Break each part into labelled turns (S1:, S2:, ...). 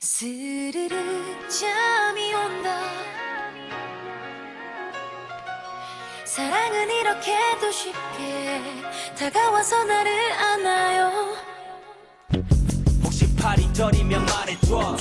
S1: 스르르 잠이 온다. 사랑은 이렇게도 쉽게 다가와서 나를 안아요.
S2: 혹시 팔이 저리면 말해줘.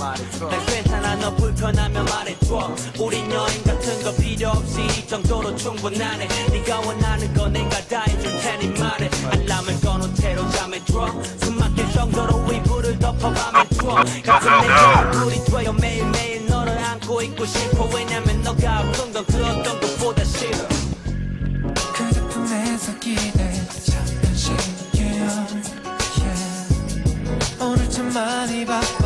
S2: 난 괜찮아 너 불편하면 말해줘. 우린 여행 같은 거 필요 없이 이 정도로 충분하네. 네가 원하는 거 내가 다 해줄 테니 말해. 알람을 꺼놓은 채로 잠에 들어. 숨 막힐 정도로 이불을 덮어 밤에 추워 같은 내 얼굴이 돼요 매일매일 너를 안고 있고 싶어 왜냐면 너가 웃던 건그 어떤 것보다 싫어
S3: 그대 품에서 잠깐 쉴게요 yeah. 오늘 참 많이 바빠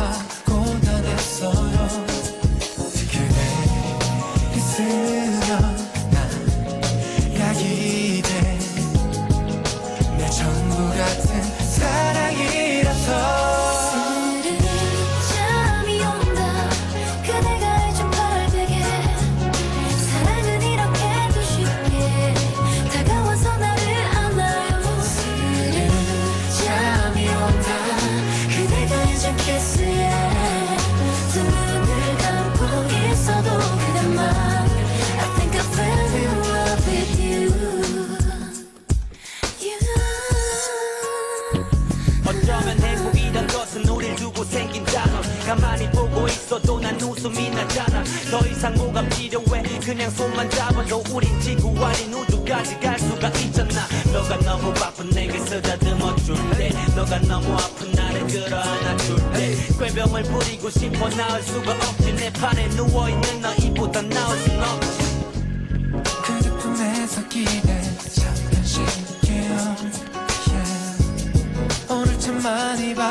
S2: 가만히 보고 있어도 난 웃음이 나잖아. 더 이상 뭐가 필요해. 그냥 손만 잡아도 우린 지구 아닌 우주까지 갈 수가 있잖아. 너가 너무 바쁜 내게 쓰다듬어 줄때 너가 너무 아픈 나를 끌어안아 줄때 꾀병을 부리고 싶어 나을 수가 없지. 내 판에 누워있는 너희보다 나을 순 없지.
S3: 그대 품에서 기대 잠깐 쉴게요. Yeah. 오늘 참 많이 바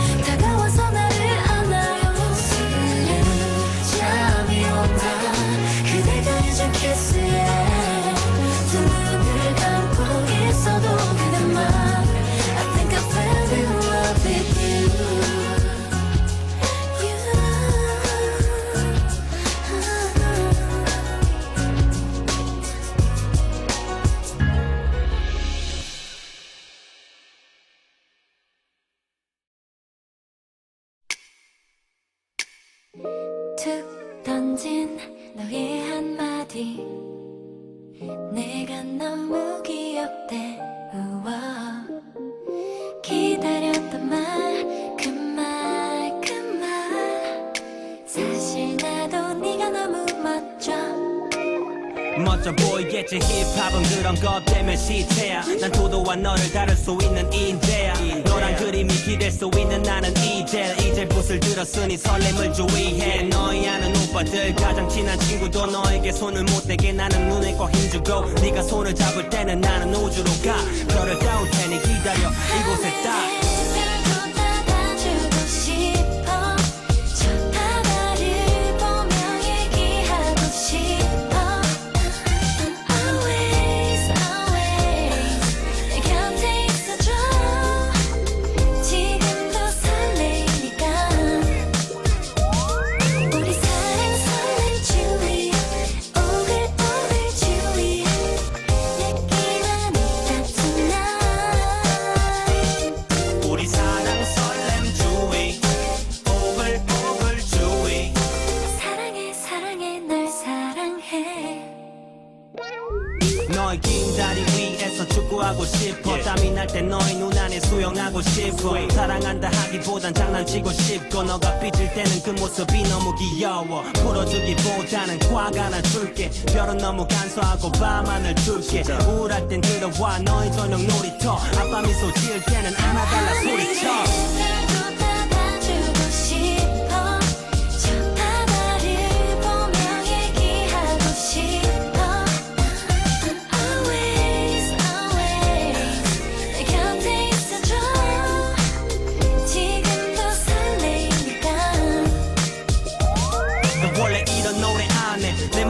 S1: 한마디? 내가 너무 귀엽대 멋져
S2: 보이겠지. 힙합은 그런 것 때문에 시체야. 난 도도와 너를 다룰 수 있는 인재야. 너란 그림이 기댈 수 있는 나는 이제 이제 붓을 들었으니 설렘을 주의해. 너희 아는 오빠들 가장 친한 친구도 너에게 손을 못 대게 나는 눈에 꼭 힘주고 네가 손을 잡을 때는 나는 우주로 가. 별을 따올 테니 기다려. 이곳에 딱 너의 긴 다리 위에서 축구하고 싶어. 땀이 날 때 너의 눈 안에 수영하고 싶어. 사랑한다 하기보단 장난치고 싶고. 너가 삐질 때는 그 모습이 너무 귀여워. 풀어주기보다는 꽉 안아줄게. 별은 너무 간소하고 밤하늘 줄게. 우울할 땐 들어와. 너의 저녁 놀이터. 아빠 미소 지을 때는 안아달라 소리쳐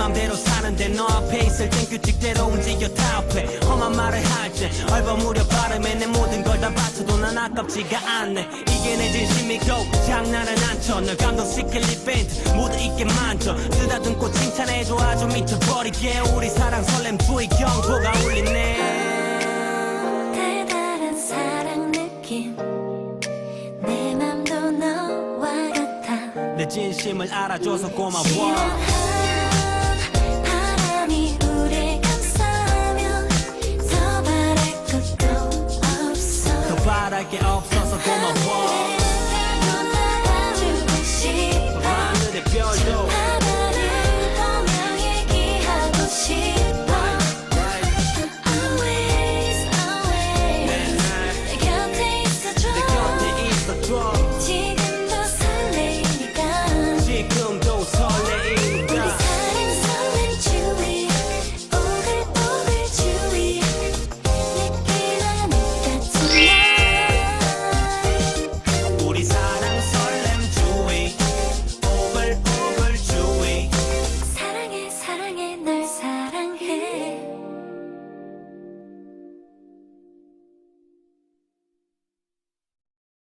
S2: 맘대로 사는데 너 앞에 있을 땐 규칙대로 움직여 답해 험한 말을 할때 얼버무려 발음에 내 모든 걸 다 바쳐도 난 아깝지가 않네. 이게 내 진심이고 장난은 안쳐. 널 감동시킬 이벤트 모두 있게 만져. 쓰다듬고 칭찬해줘 아주 미쳐버리게. 우리 사랑 설렘 두의 경고가 울리네.
S1: 달달한 사랑 느낌. 내 맘도 너와 같아.
S2: 내 진심을 알아줘서 고마워
S1: 더바